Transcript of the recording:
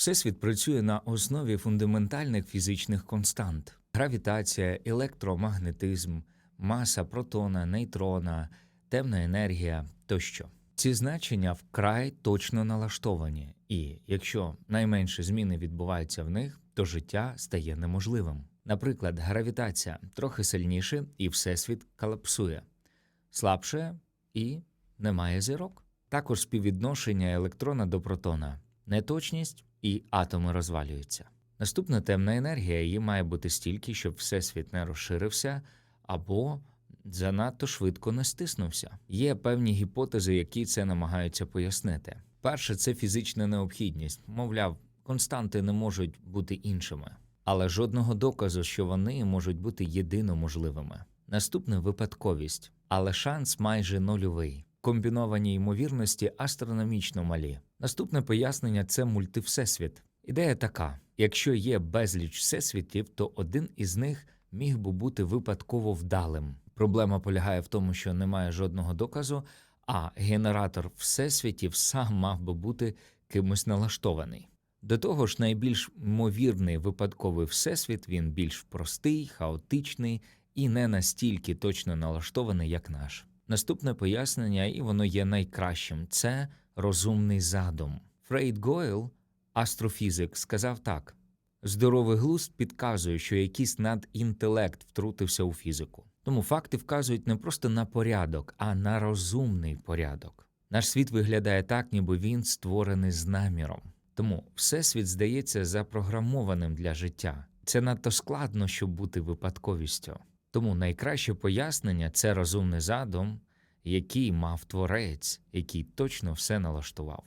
Всесвіт працює на основі фундаментальних фізичних констант: гравітація, електромагнетизм, маса протона, нейтрона, темна енергія тощо. Ці значення вкрай точно налаштовані, і якщо найменші зміни відбуваються в них, то життя стає неможливим. Наприклад, гравітація трохи сильніше, і всесвіт колапсує, слабше і немає зірок. Також співвідношення електрона до протона, неточність і атоми розвалюються. Наступна темна енергія її має бути стільки, щоб всесвіт не розширився або занадто швидко не стиснувся. Є певні гіпотези, які це намагаються пояснити. Перше, це фізична необхідність, мовляв, константи не можуть бути іншими, але жодного доказу, що вони можуть бути єдино можливими. Наступне випадковість, але шанс майже нульовий. Комбіновані ймовірності астрономічно малі. Наступне пояснення це мультивсесвіт. Ідея така: якщо є безліч всесвітів, то один із них міг би бути випадково вдалим. Проблема полягає в тому, що немає жодного доказу, а генератор всесвітів сам мав би бути кимось налаштований. До того ж, найбільш ймовірний випадковий всесвіт він більш простий, хаотичний і не настільки точно налаштований, як наш. Наступне пояснення, і воно є найкращим це розумний задум. Фрейд Гойл, астрофізик, сказав так: здоровий глузд підказує, що якийсь надінтелект втрутився у фізику. Тому факти вказують не просто на порядок, а на розумний порядок. Наш світ виглядає так, ніби він створений з наміром. Тому всесвіт здається запрограмованим для життя. Це надто складно, щоб бути випадковістю. Тому найкраще пояснення це розумний задум, який мав творець, який точно все налаштував.